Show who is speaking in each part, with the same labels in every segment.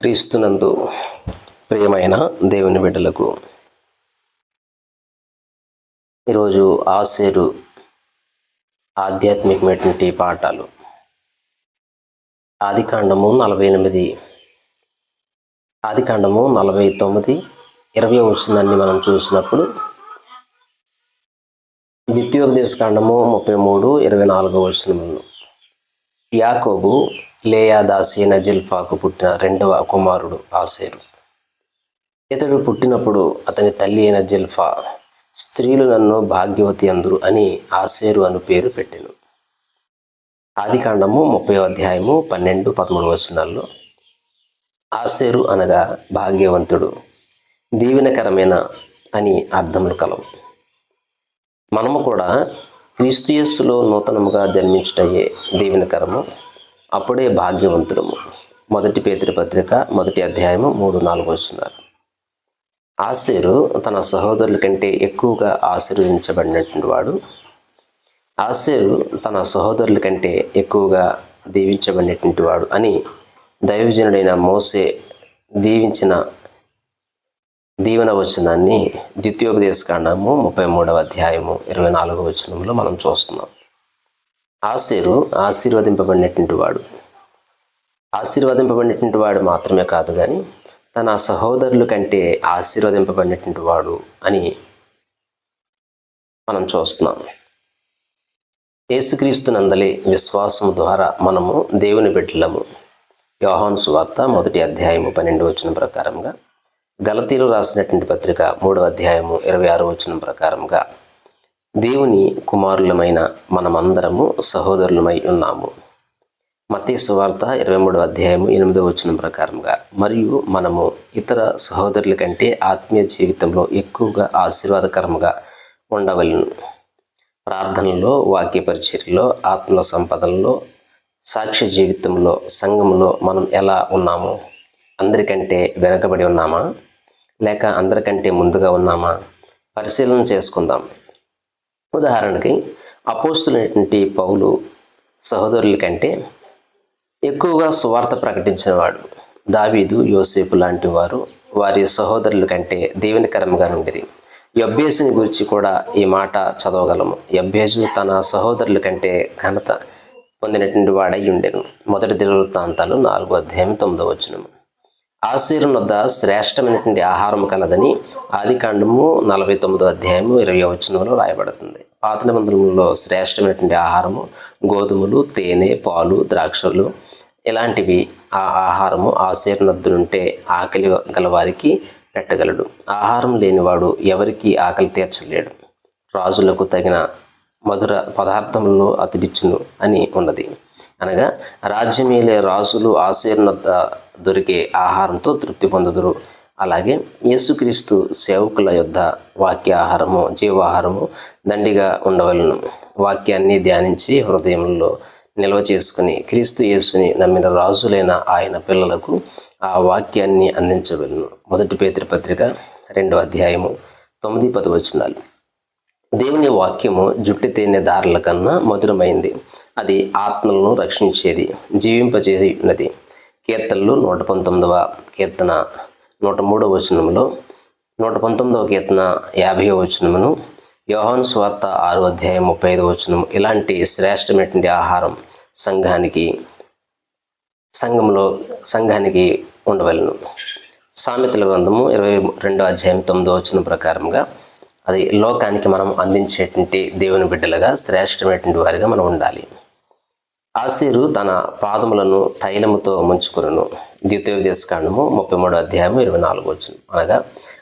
Speaker 1: క్రీస్తునందు ప్రియమైన దేవుని బిడ్డలకు. ఈరోజు ఆసేరు ఆధ్యాత్మికమైనటువంటి పాఠాలు. ఆదికాండము నలభై ఎనిమిది ఆదికాండము నలభై తొమ్మిది ఇరవై వచ్చినాన్ని మనం చూసినప్పుడు ద్వితీయోపదేశ కాండము ముప్పై మూడు ఇరవై నాలుగో వచనములు యాకోబు లేయా దాసి అయిన జిల్ఫాకు పుట్టిన రెండవ కుమారుడు ఆసేరు. ఇతడు పుట్టినప్పుడు అతని తల్లి అయిన జిల్ఫా స్త్రీలు నన్ను భాగ్యవతి అందురు అని ఆసేరు అను పేరు పెట్టాను. ఆది కాండము ముప్పై అధ్యాయము పన్నెండు పదమూడు వచనాల్లో ఆసేరు అనగా భాగ్యవంతుడు దీవెనకరమైన అని అర్థములు కలవు. మనము కూడా క్రీస్తుయస్సులో నూతనముగా జన్మించుటయే దీవెనకరము. అప్పుడే భాగ్యవంతులము. మొదటి పేతృపత్రిక మొదటి అధ్యాయము మూడు నాలుగు వస్తున్నారు ఆశీరు తన సహోదరుల కంటే ఎక్కువగా ఆశీర్వదించబడినటువంటి వాడు. ఆశీరు తన సహోదరుల కంటే ఎక్కువగా దీవించబడినటువంటి వాడు అని దైవజనుడైన మోసే దీవించిన దీవెన వచనాన్ని ద్వితీయోపదేశ కాండము ముప్పై మూడవ అధ్యాయము ఇరవై నాలుగవ వచనంలో మనం చూస్తున్నాం. ఆశీరు ఆశీర్వదింపబడినటువంటి వాడు ఆశీర్వదింపబడినటువంటి వాడు మాత్రమే కాదు కానీ తన సహోదరుల కంటే ఆశీర్వదింపబడినటువంటి వాడు అని మనం చూస్తున్నాం. యేసుక్రీస్తు నందలి విశ్వాసము ద్వారా మనము దేవుని బిడ్డలము. యోహాను సువార్త మొదటి అధ్యాయము పన్నెండు వచ్చిన ప్రకారంగా గలతీలు రాసినటువంటి పత్రిక మూడవ అధ్యాయము ఇరవై ఆరు వచ్చిన ప్రకారంగా దేవుని కుమారులమైన మనమందరము సహోదరులమై ఉన్నాము. మతీశ్వార్త ఇరవై మూడవ అధ్యాయము ఎనిమిదవ వచనం ప్రకారంగా మరియు మనము ఇతర సహోదరుల కంటే ఆత్మీయ జీవితంలో ఎక్కువగా ఆశీర్వాదకరముగా ఉండవలను. ప్రార్థనలో వాక్య పరిచర్యలో ఆత్మ సంపదల్లో సాక్ష్య జీవితంలో సంఘంలో మనం ఎలా ఉన్నాము? అందరికంటే వెనకబడి ఉన్నామా? లేక అందరికంటే ముందుగా ఉన్నామా? పరిశీలన చేసుకుందాం. ఉదాహరణకి అపోస్తులైనటువంటి పౌలు సహోదరుల కంటే ఎక్కువగా సువార్త ప్రకటించినవాడు దావీదు యోసేపు లాంటి వారు వారి సహోదరుల కంటే దీవెనకరంగా నుండిరి. యబ్బేసుని గురించి కూడా ఈ మాట చదవగలము. యబ్బేజు తన సహోదరుల కంటే ఘనత పొందినటువంటి వాడై ఉండెను. మొదటి దినవృత్తాంతాలు నాలుగో అధ్యాయం తొమ్మిదో వచ్చినము ఆశీర్వన్ వద్ద శ్రేష్టమైనటువంటి ఆహారం కలదని ఆది కాండము నలభై తొమ్మిదో అధ్యాయము ఇరవై వచనంలో రాయబడుతుంది. పాత నిబంధనలో శ్రేష్టమైనటువంటి ఆహారము గోధుమలు తేనె పాలు ద్రాక్షలు ఇలాంటివి ఆ ఆహారము ఆశీర్వద్దునుంటే ఆకలి గలవారికి పెట్టగలడు. ఆహారం లేనివాడు ఎవరికి ఆకలి తీర్చలేడు. రాజులకు తగిన మధుర పదార్థములను అతిడిచ్చును అని ఉన్నది. అనగా రాజ్యమేలే రాజులు ఆశీర్ణత దొరికే ఆహారంతో తృప్తి పొందుదురు. అలాగే యేసుక్రీస్తు సేవకుల యొద్ద వాక్య ఆహారము జీవాహారము దండిగా ఉండవలను. వాక్యాన్ని ధ్యానించి హృదయంలో నిల్వ చేసుకుని క్రీస్తు యేసుని నమ్మిన రాజులైన ఆయన పిల్లలకు ఆ వాక్యాన్ని అందించవలను. మొదటి పేతృ పత్రిక అధ్యాయము తొమ్మిది పది వచనాలు. దేవుని వాక్యము జుట్టు తేనె దారుల కన్నా మధురమైంది. అది ఆత్మలను రక్షించేది జీవింపజేసి ఉన్నది కీర్తనలు నూట పంతొమ్మిదవ కీర్తన నూట మూడవ వచనంలో నూట పంతొమ్మిదవ కీర్తన యాభై వచనమును యోహాను స్వార్త ఆరు అధ్యాయం ముప్పై ఐదు వచనం ఇలాంటి శ్రేష్టమైనటువంటి ఆహారం సంఘానికి సంఘంలో సంఘానికి ఉండవలను. సామెతల గ్రంథము ఇరవై రెండో అధ్యాయం తొమ్మిదో వచనం ప్రకారంగా అది లోకానికి మనం అందించేటువంటి దేవుని బిడ్డలుగా శ్రేష్టమైనటువంటి వారిగా మనం ఉండాలి. ఆశీరు తన పాదములను తైలముతో ముంచుకును ద్వితీయోపదేశ కాండము ముప్పై మూడో అధ్యాయము ఇరవై నాలుగు వచ్చిన అనగా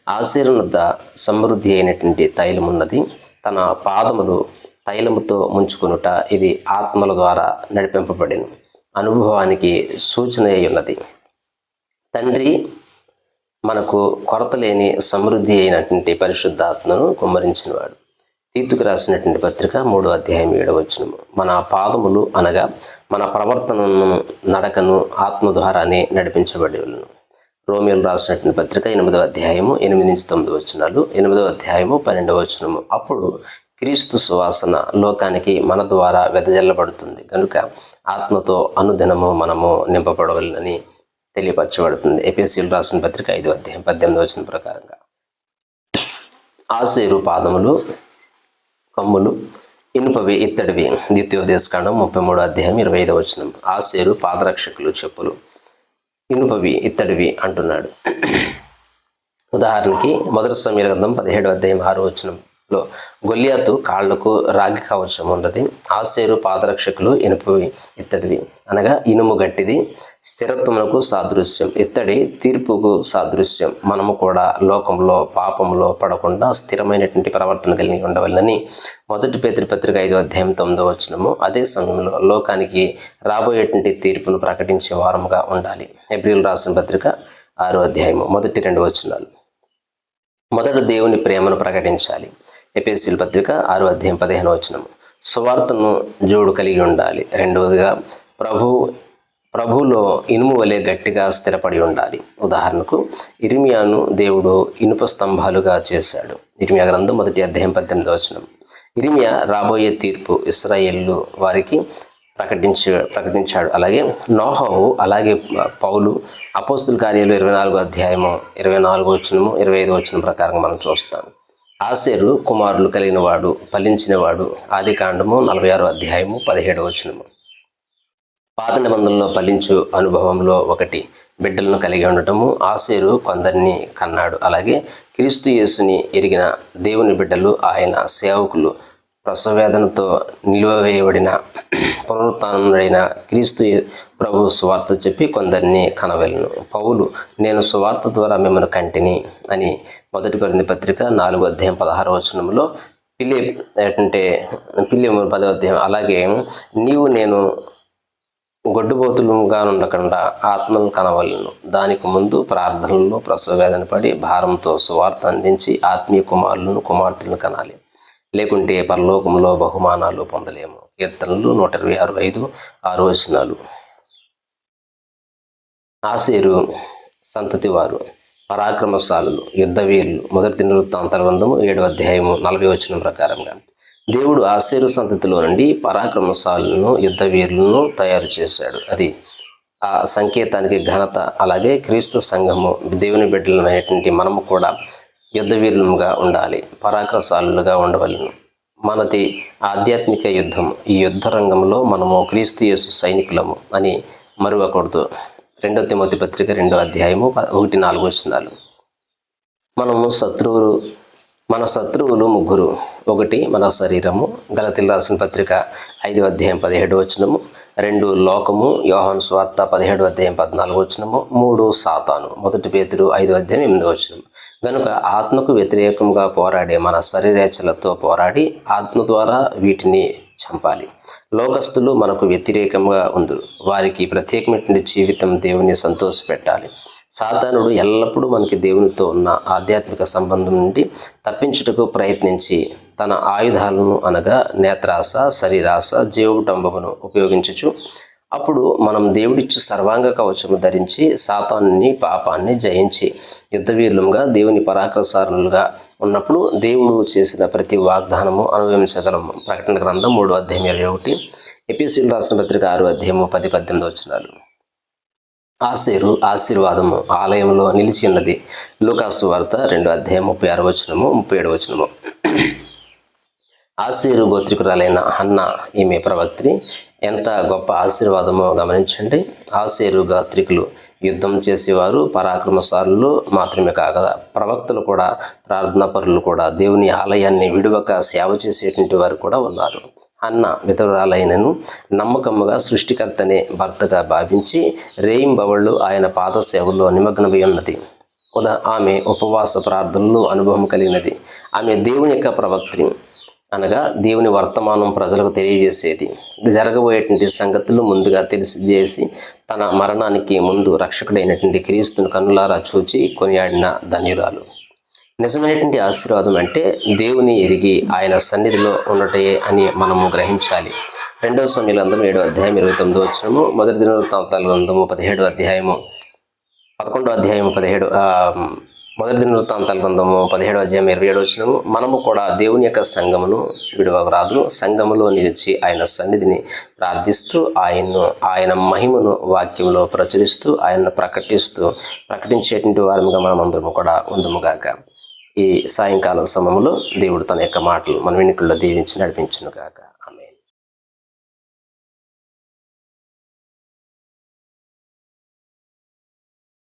Speaker 1: ఆశీరు వద్ద సమృద్ధి అయినటువంటి తైలం ఉన్నది తన పాదములు తైలముతో ముంచుకునుట ఇది ఆత్మల ద్వారా నడిపింపబడిన. అనుభవానికి సూచన అయి ఉన్నది తండ్రి మనకు కొరత లేని సమృద్ధి అయినటువంటి పరిశుద్ధాత్మను కుమ్మరించినవాడు. తీతుకు రాసినటువంటి పత్రిక మూడో అధ్యాయం ఏడవచ్చును మన పాదములు అనగా మన ప్రవర్తనను నడకను ఆత్మ ద్వారానే నడిపించబడి రోమియోలు రాసినటువంటి పత్రిక ఎనిమిదవ అధ్యాయము ఎనిమిది నుంచి తొమ్మిది వచనాలు ఎనిమిదవ అధ్యాయము పన్నెండవ వచనము. అప్పుడు క్రీస్తు సువాసన లోకానికి మన ద్వారా వెదజల్లబడుతుంది. కనుక ఆత్మతో అనుదినము మనము నింపబడవలనని తెలియపరచబడుతుంది. ఏపీఎస్సీలు రాసిన పత్రిక ఐదు అధ్యాయం పద్దెనిమిది వచ్చిన ప్రకారంగా. ఆశీరు పాదములు కమ్ములు ఇనుపవి ఇత్తడివి. ద్వితీయోదేశకాండం ముప్పై మూడో అధ్యాయం ఇరవై ఐదో వచనం. ఆసేరు పాదరక్షకులు చెప్పులు. ఇనుపవి ఇత్తడివి అంటున్నాడు. ఉదాహరణకి మొదటి సమీర గ్రంథం పదిహేడు అధ్యాయం ఆరు లో గొల్లియాతు కాళ్ళకు రాగి కవచం ఉన్నది. ఆసేరు పాదరక్షకులు ఇనుపవి ఇత్తడివి. అనగా ఇనుము గట్టిది. స్థిరత్వమునకు సాదృశ్యం. ఇత్తడి తీర్పుకు సాదృశ్యం. మనము కూడా లోకంలో పాపంలో పడకుండా స్థిరమైనటువంటి ప్రవర్తన కలిగి ఉండవాలని మొదటి పేతృపత్రిక ఐదో అధ్యాయం తొమ్మిదో వచ్చినము అదే సమయంలో లోకానికి రాబోయేటువంటి తీర్పును ప్రకటించే వారముగా ఉండాలి. ఏప్రిల్ రాసిన పత్రిక ఆరో అధ్యాయము. మొదటి రెండు వచనాలు. మొదట దేవుని ప్రేమను ప్రకటించాలి. ఎపిఎస్సీల పత్రిక ఆరో అధ్యాయం పదిహేను వచనము సువార్తను జోడు కలిగి ఉండాలి. రెండవదిగా ప్రభు ప్రభులో ఇనుము వలె గట్టిగా స్థిరపడి ఉండాలి. ఉదాహరణకు ఇరిమియాను దేవుడు ఇనుప స్తంభాలుగా చేశాడు. ఇరిమియా గ్రంథం మొదటి అధ్యాయం పద్దెనిమిది వచనం. ఇరిమియా రాబోయే తీర్పు ఇస్రాయేళ్ళు వారికి ప్రకటించ ప్రకటించాడు. అలాగే నోహవు అలాగే పౌలు అపోస్తుల కార్యాలు ఇరవై నాలుగో అధ్యాయము ఇరవై నాలుగో వచ్చినము ఇరవై ఐదు వచ్చిన ప్రకారం మనం చూస్తాం. ఆసేరు కుమారులు కలిగిన వాడు ఫలించిన వాడు ఆది కాండము నలభై ఆరో అధ్యాయము పదిహేడవ వచనము. పాత నిబంధనలో ఫలించు అనుభవంలో ఒకటి బిడ్డలను కలిగి ఉండటము ఆసేరు కొందరిని కన్నాడు. అలాగే క్రీస్తు యేసుని ఎరిగిన దేవుని బిడ్డలు ఆయన సేవకులు ప్రసవేదనతో నిలువవేయబడిన పునరుత్డైన క్రీస్తు ప్రభు సువార్త చెప్పి కొందరిని కనవెలను. పౌలు నేను సువార్త ద్వారా మిమ్మల్ని కంటిని అని మొదటి కొరింది పత్రిక నాలుగో అధ్యాయం పదహారవ వచనంలో పిల్లి ఏంటంటే పిల్లి పదో అధ్యాయం అలాగే నీవు నేను గొడ్డుబోతులుగా ఉండకుండా ఆత్మను కనవలను. దానికి ముందు ప్రార్థనల్లో ప్రసవేదన పడి భారంతో సువార్త అందించి ఆత్మీయ కుమారులను కుమార్తెలను కనాలి. లేకుంటే పరలోకంలో బహుమానాలు పొందలేము. కీర్తనలు నూట ఇరవై ఆరు ఐదు ఆరు వచనాలు. ఆసేరు సంతతి వారు పరాక్రమశాలులు యుద్ధవీరులు మొదటి దినవృత్తాంతాల గ్రంథము ఏడు అధ్యాయము నలభై వచనం ప్రకారంగా. దేవుడు ఆశీరు సంతతిలో నుండి పరాక్రమశాలను యుద్ధవీరులను తయారు చేశాడు. అది ఆ సంకేతానికి ఘనత. అలాగే క్రీస్తు సంఘము దేవుని బిడ్డలమైనటువంటి మనము కూడా యుద్ధవీరులుగా ఉండాలి పరాక్రమశాలులుగా ఉండవలను. మనది ఆధ్యాత్మిక యుద్ధం. ఈ యుద్ధ రంగంలో మనము క్రీస్తు యేసు సైనికులము అని మరువకూడదు. రెండో తిమోతి పత్రిక రెండో అధ్యాయము ఒకటి నాలుగు వచనాలు. మనము శత్రువులు మన శత్రువులు ముగ్గురు. ఒకటి మన శరీరము. గలతిల్ రాసిన పత్రిక ఐదో అధ్యాయం పదిహేడు వచనము. రెండు లోకము యోహన్ స్వార్త పదిహేడు అధ్యాయం పద్నాలుగు వచ్చినము మూడు సాతాను. మొదటి పేతురు ఐదు అధ్యాయం ఎనిమిదో వచ్చినము కనుక ఆత్మకు వ్యతిరేకంగా పోరాడే మన శరీరేచ్ఛలతో పోరాడి ఆత్మ ద్వారా వీటిని చంపాలి. లోకస్తులు మనకు వ్యతిరేకంగా ఉందరు. వారికి ప్రత్యేకమైనటువంటి జీవితం దేవుని సంతోషపెట్టాలి. సాతానుడు ఎల్లప్పుడూ మనకి దేవునితో ఉన్న ఆధ్యాత్మిక సంబంధం నుండి తప్పించుటకు ప్రయత్నించి తన ఆయుధాలను అనగా నేత్రాస శరీరాస జీవటంబమును ఉపయోగించుచు అప్పుడు మనం దేవుడిచ్చు సర్వాంగ కవచము ధరించి సాతాన్ని పాపాన్ని జయించి యుద్ధవీరులుగా దేవుని పరాక్రసారులుగా ఉన్నప్పుడు దేవుడు చేసిన ప్రతి వాగ్దానము అనుభవించగలము. ప్రకటన గ్రంథం మూడు అధ్యాయం ఇరవై ఒకటి ఎపిసిల్ రాసిన పత్రిక ఆరు అధ్యాయము పది పద్దెనిమిది వచ్చినాలు ఆసేరు ఆశీర్వాదము ఆలయంలో నిలిచి ఉన్నది. లూకాసు వార్త రెండు అధ్యాయం ముప్పై ఆరు వచనము ముప్పై ఏడు వచనము. ఆశీరు గోత్రికురాలైన హన్న ఈమె ప్రవక్తిని ఎంత గొప్ప ఆశీర్వాదమో గమనించండి. ఆశీరు గాత్రికులు యుద్ధం చేసేవారు పరాక్రమశాలులు మాత్రమే కాక ప్రవక్తలు కూడా ప్రార్థనా పరులు కూడా దేవుని ఆలయాన్ని విడువక సేవ చేసేటువంటి వారు కూడా ఉన్నారు. అన్న మితరురాలైనను నమ్మకముగా సృష్టికర్తనే భర్తగా భావించి రేయింబవళ్ళు ఆయన పాద సేవల్లో నిమగ్నమై ఉన్నది ఉదా ఆమె ఉపవాస ప్రార్థనలు అనుభవం కలిగినది. ఆమె దేవుని యొక్క ప్రవక్తిని అనగా దేవుని వర్తమానం ప్రజలకు తెలియజేసేది. జరగబోయేటువంటి సంగతులు ముందుగా తెలియజేసి తన మరణానికి ముందు రక్షకుడైనటువంటి క్రీస్తును కన్నులారా చూచి కొనియాడిన ధన్యురాలు. నిజమైనటువంటి ఆశీర్వాదం అంటే దేవుని ఎరిగి ఆయన సన్నిధిలో ఉండటే అని మనము గ్రహించాలి. రెండవ సమయంలో ఏడో అధ్యాయం ఇరవై తొమ్మిదో వచ్చినము మొదటి దినవృత్తాంతాల గ్రంథము పదిహేడు అధ్యాయము పదకొండో అధ్యాయం పదిహేడు మొదటి దిన వృత్తాంతాల గ్రంథము పదిహేడు అధ్యాయం ఇరవై ఏడు వచ్చినము మనము కూడా దేవుని యొక్క సంఘమును విడవరాదును సంఘములో నిలిచి ఆయన సన్నిధిని ప్రార్థిస్తూ ఆయన్ను ఆయన మహిమను వాక్యంలో ప్రచురిస్తూ ఆయనను ప్రకటిస్తూ ప్రకటించేటువంటి వారముగా మనం అందరము కూడా ఉందముగాక ఈ సాయంకాలం సమయంలో దేవుడు తన యొక్క మాటలు మన వెనుకల్లో దీవించి నడిపించును గాక